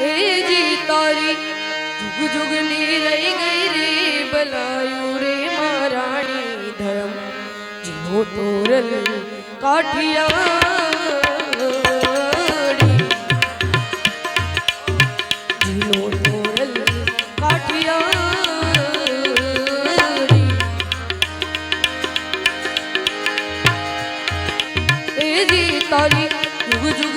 હે જી તારી જુગ જુગની રહી ગઈ રે બલાયું રે મહારાણી ધર્મ. જીવો તોરલ કાઠિયાડી જીવો તોરલ કાઠિયા તારી જુગ જુગ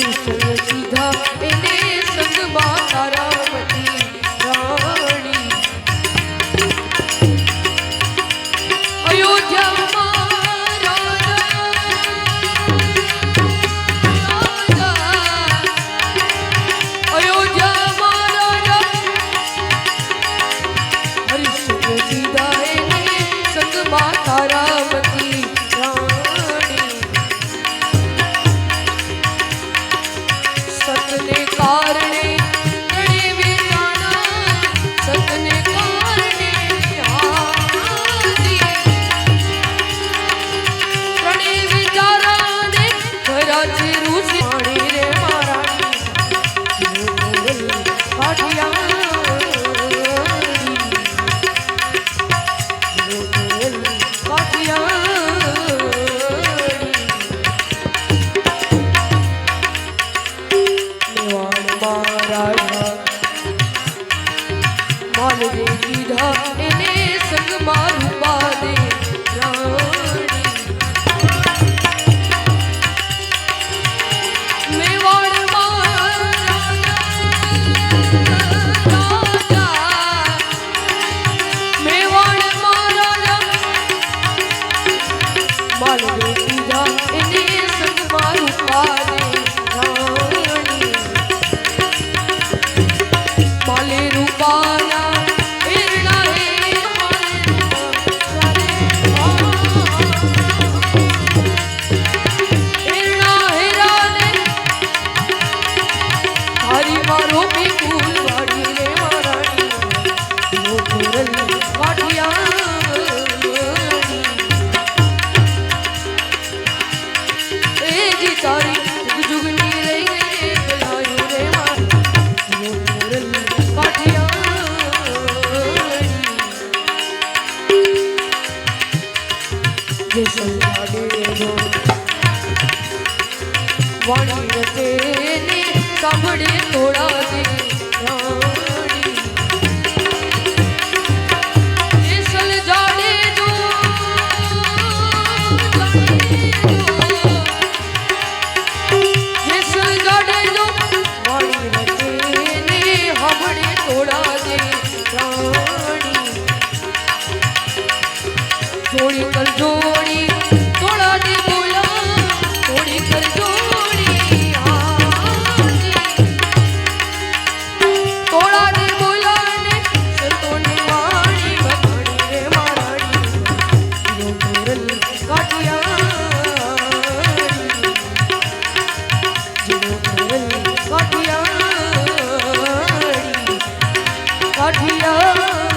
কৃষ্ণ সিধা এনে মনে কর everyone. વણી વચે કબડે તોડા কঠিল